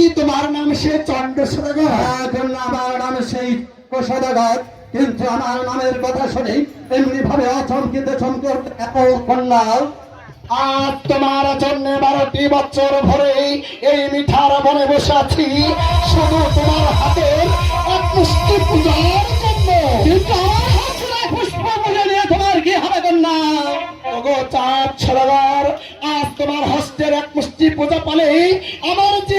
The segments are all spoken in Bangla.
সে চন্ড সদাগর এখন আমার নাম সেই সদাগর কিন্তু আমার নামের কথা শুনে এমনি ভাবে অচমকিত চমকে কন্যা আর তোমার জন্য বারোটি বছর ভরে এই মিঠার বনে বসে আছি। শুধু তোমার হাতে মুষ্টি পূজার জন্য। কিন্তু আমার হাত পুষ্প পুজো নিয়ে তোমার কি হবে কন্যা? ওগো চাঁদ ছড়াবার আজ তোমার হস্তের এক মুষ্টি পূজা পালে আমার যে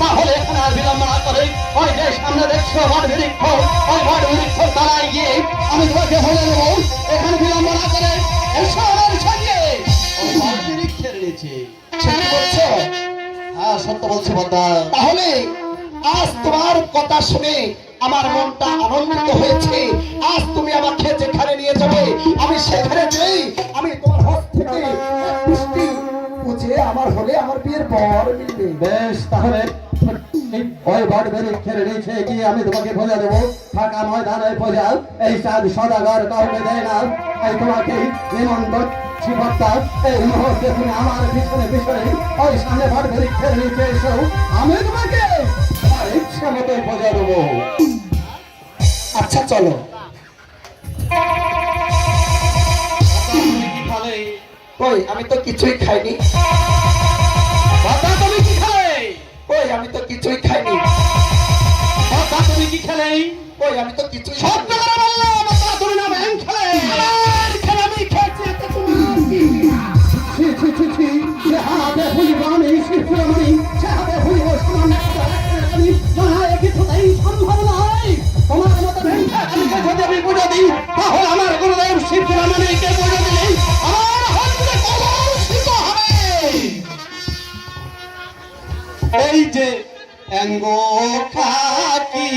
তাহলে এখানে আর বিলম্ব করে ওই যে সামনে দেখছ বট বৃক্ষ ওই বট বৃক্ষ তারাই গিয়ে আমি তোমাকে বলে দেবো, এখানে বিলম্ব করে আমার হ্যাঁ আজ তোমার কথা শুনে আমার মনটা আনন্দিত হয়েছে। আজ তুমি আমাকে যেখানে নিয়ে যাবে, আমি সেখানে যেই আমি তোমার হাত থেকে বুঝে আমার হলে আমার বিয়ের বর মিলবে। বেশ তাহলে ওই বট বৃক্ষের নিচে গিয়ে আমি তোমাকে বোঝা দেবো? ফাঁকা ময়দানে বোঝা এই চাঁদ সদাগর কাউকে দেয় না। এই তোমাকে নিমন্ত্রণ শিবত্তা এই মুহূর্তে তুমি আমার পিছনে পিছনে ওই সামনে বট বৃক্ষের নিচে এসো। আমি তোমাকে তোমার ইচ্ছা মতো বোঝা দেবো। আচ্ছা চলো। ওই আমি তো কিছুই খাইনি। বাবা তুমি কি খেলে? ওই আমি তো কিছুই খাইনি। বাবা তুমি কি খেলে? ওই আমি তো কিছুই সত্য খাকি